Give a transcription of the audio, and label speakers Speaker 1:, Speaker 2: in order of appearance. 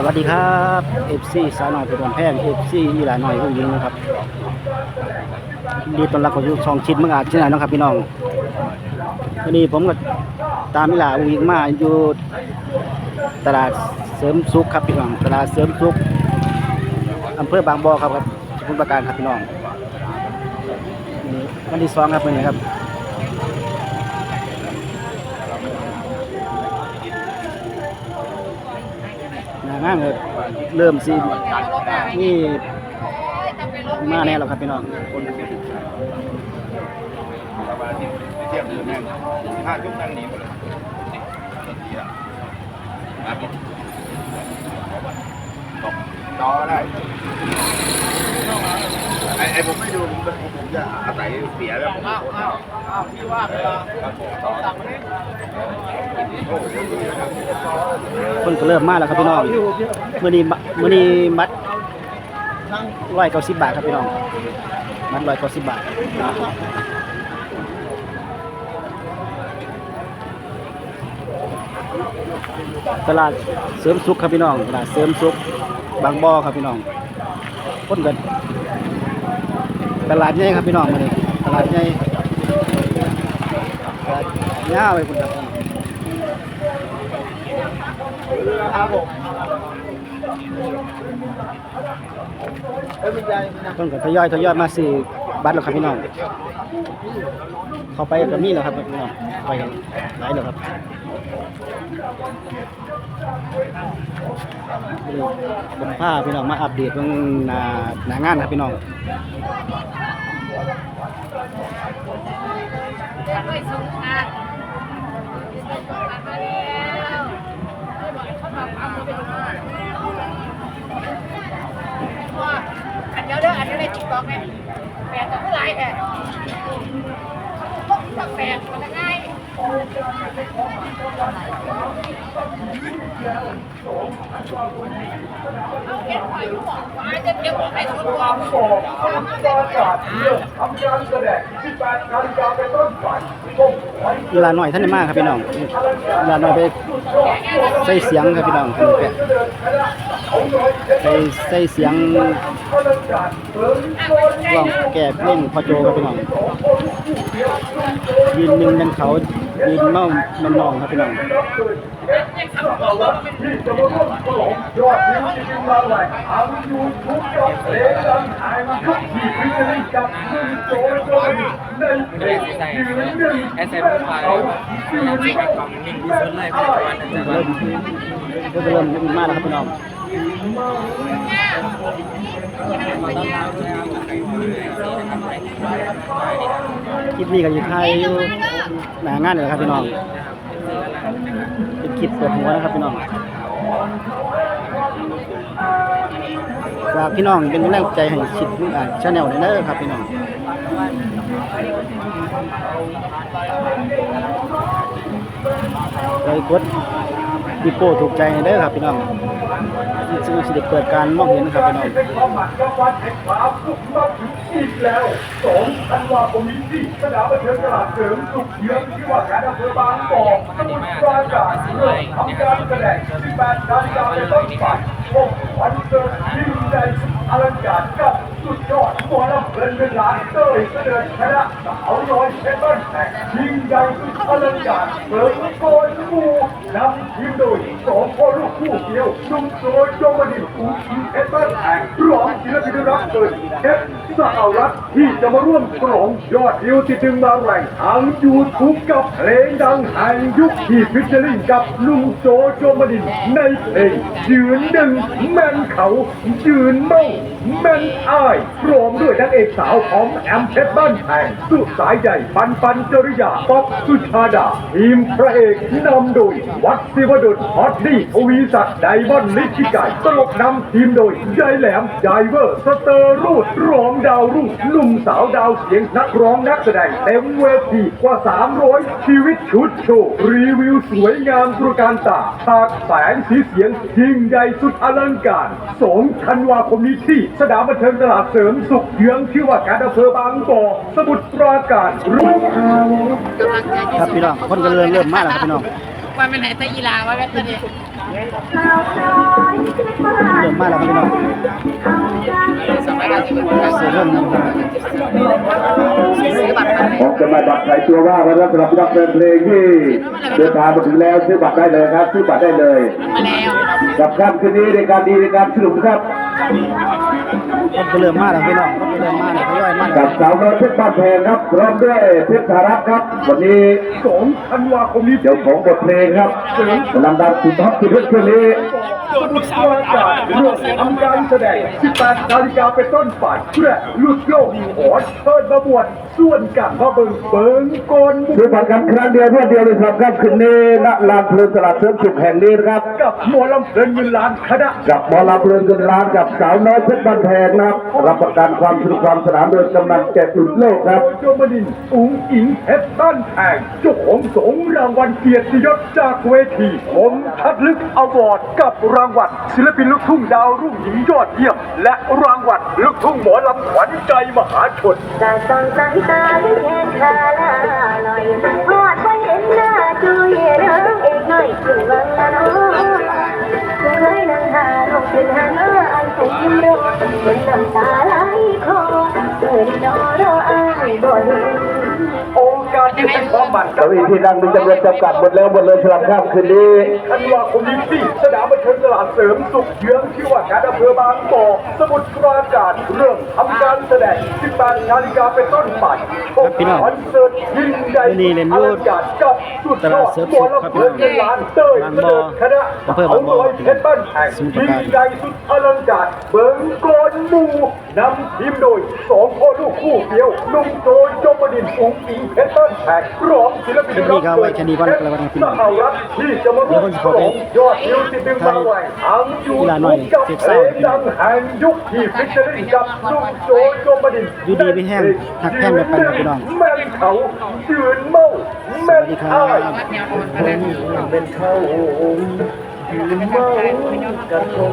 Speaker 1: สวัสดีครับ FC สาวน้อยเพชรบันแพง FC อีหลาน้อยผู้หญิงนะครับนดีตอนรับข้าสู่ช่องชิดเมื่ออาที่ไหนนาะครับ พี่น้องวันนี้ผมก็ตามอีหลาผู้หญิงมาอยู่ตลาดเสริมสุขครับพี่น้องตลาดเสริมสุขอำเภอบางบ่อครับครับสมุทรปราการครับพี่น้องนี่วันที่สองครับวันนี้ครับ นางานเลยเริ่มซีนี่มาแน่แล้วครับพี่น้องคน
Speaker 2: เทียบเลยแม่งห้ายุคนั่งหนีหมดเลยตกจอได้ ไอ้ไอ้ผมไม่ดูผมผมผมจะอาศัยเสียแล้วผมอ้าวอ้าวอ้าวที่ว่าไปแล้วสั่งมาเนี่ย
Speaker 1: คนก็เริ่มมาแล้วครับพี่น้องมื้อนี้บะมื้อนี้มัดร้อยเก้าสิบบาทครับพี่น้อง มัดร้อยเก้าสิบบาทตลาดเสริมสุขครับพี่น้องตลาดเสริมสุขบางบ่อครับพี่น้องคนกัน ตลาดใหญ่ครับพี่น้องมื้อนี้ตลาดใหญ่ตลาดยาวไปคุณครับ
Speaker 2: ครับผม
Speaker 1: ต้นก็ทยอยทยอยมาซื้อ บัตรแล้วครับพี่น้องเข้าไปก็มีแล้วครับพี่น้องไปกันหลายแล้วครับนี่ผมพาพี่น้องมาอัปเดตเรื่องหน้าหน้างานครับพี่น้อง
Speaker 3: ไปส่งค่ะส่งค่ะมาแล้วเขาบอกเอาไปดูว่าอันเดียวเด้ออันเดียวในติ๊กต็อกเนี่ย แปดต่อเท่าไหร่แท้เขาแปดมันง่ายเอาเก็บไว้อยู่อกว่าจะเก็บไว้ในส่วนรวม
Speaker 4: บอกทำการจัดเรื่องทำการแสดงที่แปดนาฬิกาเป็นต้นไปส่งไว้
Speaker 1: เวลาหน่อยท่านได้มากครับพี่น้องเวลาหน่อยไปใส่เสียงครับพี่น้องใส่ใส่เสียง
Speaker 4: ก
Speaker 1: ล่องแกะเพ่งพอโจครับพี่น้องยืนหนึ่งนั่นเขายืนเมามันนองครับพี่น้อง
Speaker 4: ที่จะมาร่วมฉลองยอดวิวจริงๆมาไหลทางยูทูบกับเพลงดังไทยยุคที่พิจารณากับมึงโจโจในเพลงยืนหนึ่ง
Speaker 5: แอสเซนต์ไฟล์มีแบบความนิ่งที่สุดเลยปัจจุบันแต่ว่า
Speaker 1: เริ่มเริ่มเริ่มเริ่มมากแล้วครับพี่น้องคลิปนี้ก็อยู่ไทยอยู่หนางานนี่แหละครับพี่น้องเป็นคลิปเปิดหัวนะครับพี่น้องฝากพี่น้องเป็นกำลังใจให้ชิดมืออ่านชาแนลเด้อครับพี่น้องไปกด ดิโป้ถูกใจเด้ครับพี่น้องนี่คือสิได้เปิดการมองเห็นนะครับพี่น้อง
Speaker 4: แล้วสองธันวาคมนี้ที่สนามบันเทิงตลาดเสริมสุขเยื้องที่ว่าการอำเภอบางกอสมุทรปราการเริ่มทำการแสดงที่แปดนาฬิกาเป็นต้นไปพบวันเกิดยิ่งใหญ่อลังการกับ สุดยอดหมอลำเพลินเป็นล้านเต้ยเสด็จคณะสาวน้อยเพชรบ้านแพงยิ่งใหญ่สุดอลังการเปิดโกนหมู่นำทีมโดยสองพ่อลูกคู่เดียวนุ่มโซยโยมดินอูทีเพชรบ้านแพงรองศิลปินรับเกิดเพชรสาวรัฐที่จะมาร่วมฉลองยอดวิวที่ดึงมาแรงทางยูทูบกับเพลงดังแห่งยุคที่ฟิชเชอริงกับลุงโจโจมดินในเพลงยืนหนึ่งแม่นเขายืนเมาแม่นอายร้อมด้วยนางเอกสาวของแอมเพชรบ้านแพงสุดสายใหญ่ปันปันจริยาป๊อปสุชาดา ทีมพระเอกนำโดย วัดศิวดลฮอตดี้ทวีศักดิ์ไดมอนลิขิไก่ตลกนำทีมโดยยายแหลมยายเวอร์สเตอร์รูดร้องดาวรุ่งหนุ่มสาวดาวเสียงนักร้องนักแสดงเต็มเวทีกว่า 300 ชีวิตชุดโชว์รีวิวสวยงามตระการตาฉากแสงสีเสียงยิ่งใหญ่สุดอลังการสองธันวาคมนี้ที่สนามบันเทิงตลาดเสริมสุขเยื้องชื่อว่าการอำเภอบางบ่อสมุทรปราการรุ่ง
Speaker 1: ครับพี่น้องคนก็เริ่มเริ่มมากแล้วครับพี่น้อง
Speaker 3: ว่าเป็นไหนตะยีลาว่ากันตัวนี้
Speaker 1: เริ่มมาแล้วครับพี่น้องเสียเริ่มนะครับ
Speaker 3: ซื้อบัตร
Speaker 4: ผมจะมาบัตรใส่ตัวว่าวันรับสำหรับรับเพลงที่เดินทางมาถึงแล้วซื้อบัตรได้เลยครับซื้อบัตรได้เลย
Speaker 3: มาแล้ว
Speaker 4: กับค่ำคืนนี้ในการดีในการสนุกครับ
Speaker 1: คนก็เริ่มมาแล้วพี่น้องคนก็เริ่มมาแล้วทยอยมาแล้
Speaker 4: กั
Speaker 1: ว
Speaker 4: บสาวน้อยเพชรบ้านแพงครับพร้อมด้วยเพชรธารัตน์ครับ วันนี้สองธันวาคมนี้เดี๋ยวของบทเพลงครับลำดับสุดฮอตสุดฮิตช่วงนี้สมุทรปราการเรื่องทำการแสดง18นาฬิกาเป็นต้นไปเพื่อลุดโลกขอเชิญมาบวชส่วนกันพระเบิงเบิงกลซื้อบัตรกันครั้งเดียวเพื่อเดียวเลยครับครับคืนนี้ณลานเพลินตลาดเสริมสุขแห่งนี้นะครับกับหมอลำเพลินเงินล้านคณะกับหมอลำเพลินเงินล้านกับสาวน้อยเพชรบ้านแพงนะครับ รับประกันความสนุกความสนานโดยกำลังแจกหลุดโลกครับโจมดินอุ๋งอิงเพชรบ้านแพงเจ้าของสงรางวัลเกียรติยศจากเวทีผมชัดลึกอวอร์ดกับรางวัลศิลปินลูกทุ่งดาวรุ่งหญิงยอดเยี่ยม และรางวัลลูกทุ่งหมอลำขวัญใจมหาชน
Speaker 6: ตาต้องสายตาได้แค่ขาลาลอยพอดไปเห็นหน้าจุยเรื่องเอกหน่อยถึงวังละน้องกูเลยนั่งหาลงเป็นหาหน้าอันคง ยิ้มรอเป็นน้ำตาไหลคอเกิดนอรออายบ่เห็น
Speaker 4: องค์การที่เป็นความบัตรเก้าอี้ที่นั่งมีจำนวนจำกัดหมดแล้วหมดเลยสำหรับค่ำคืนนี้ ธันวาคมนี้สิสนามบัน เทิงตลาดเสริมสุขเยื้องที่ว่าการอำเภอบางบ่อสมุทรปราการเรื่องทำการแสดง18นาฬิกาเป็นต้นไปพบคอนเสิร์ตยิ่งใหญ่อลังการกับสุดยอดหมอลำเพลินเงินล้านเต้ยเสนอคณะเขาลอยเพชรบ้านแพงยิ่งใหญ่สุดอลังการเบิงโกนหมู่นำทีมโดยสองพ่อลูกคู่เดียวนุ่มโจยจมดินอุ้งอิงเพชรบ้านแพงพร้อมศิลปินรับเชิญสหรัฐที่จะมาร่วมฉลองยอดฮิวที่ดึงมากีฬาหน่อยเจ็บกับเพลงดังแห่งยุคที่ฟิชเชอร์กับลูกโจยจมดิน
Speaker 1: อยู่ดีไม่แห้งหักแห้งไปไปพี่น้อง
Speaker 4: แม่เขายืนเมาแม่
Speaker 1: ไอ้
Speaker 4: เป็นเขายืนเมากระทง